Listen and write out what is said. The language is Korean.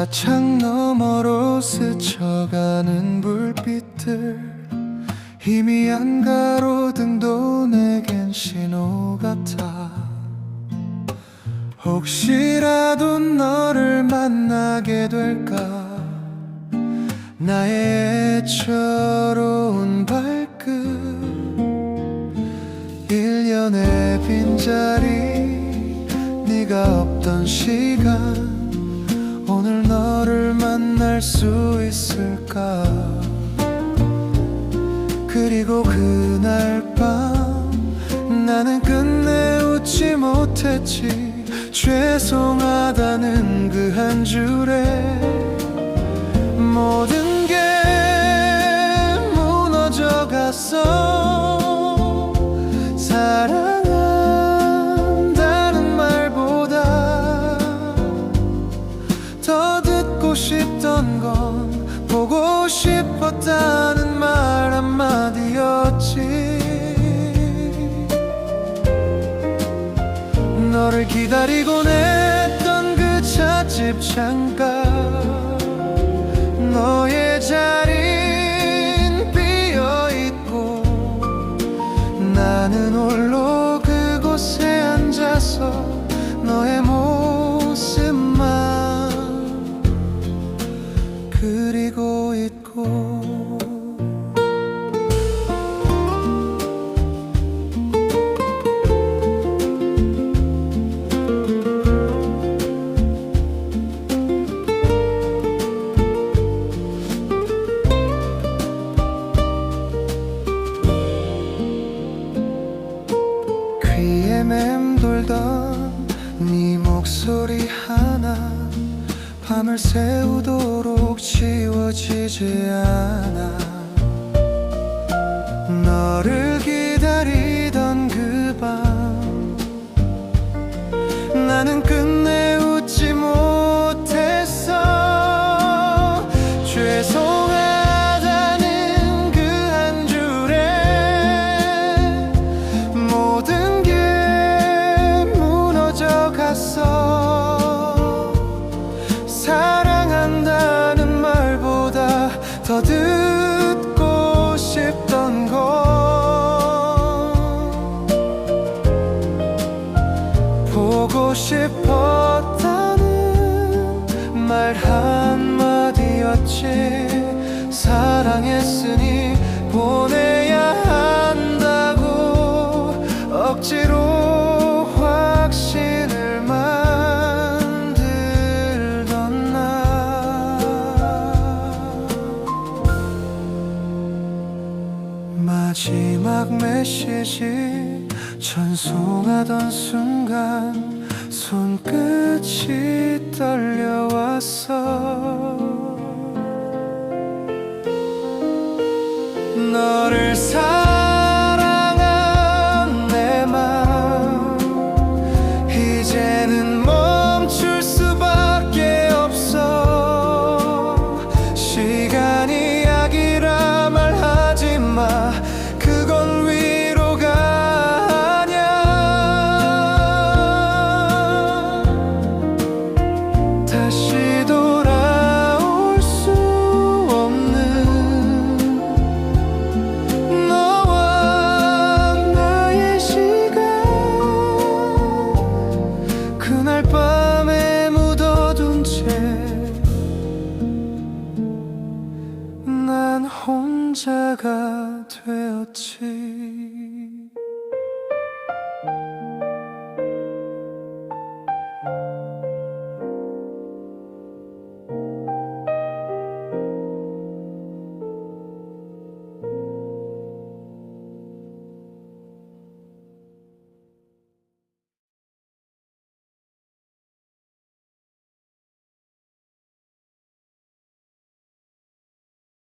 차창 너머로 스쳐가는 불빛들 희미한 가로등도 내겐 신호 같아. 혹시라도 너를 만나게 될까? 나의 애처로운 발끝 일년의 빈자리 네가 없던 시간 오늘 너를 만날 수 있을까? 그리고 그날 밤 나는 끝내 웃지 못했지. 죄송하다는 그 한 줄에 모든 기다리곤 했던 그 찻집 창가. 너의 자린 비어있고 나는 홀로 그곳에 앉아서 너의 모습만 그리고 있고 밤을 새우도록 지워지지 않아. 너를 기다리던 그 밤 나는 끝내 웃지 못했어. 죄송하다는 그 한 줄에 모든 게 무너져 갔어 말 한마디였지. 사랑했으니 보내야 한다고. 억지로 확신을 만들던 나. 마지막 메시지 전송하던 순간 손끝이 밤에 묻어둔 채 난 혼자가 되었지.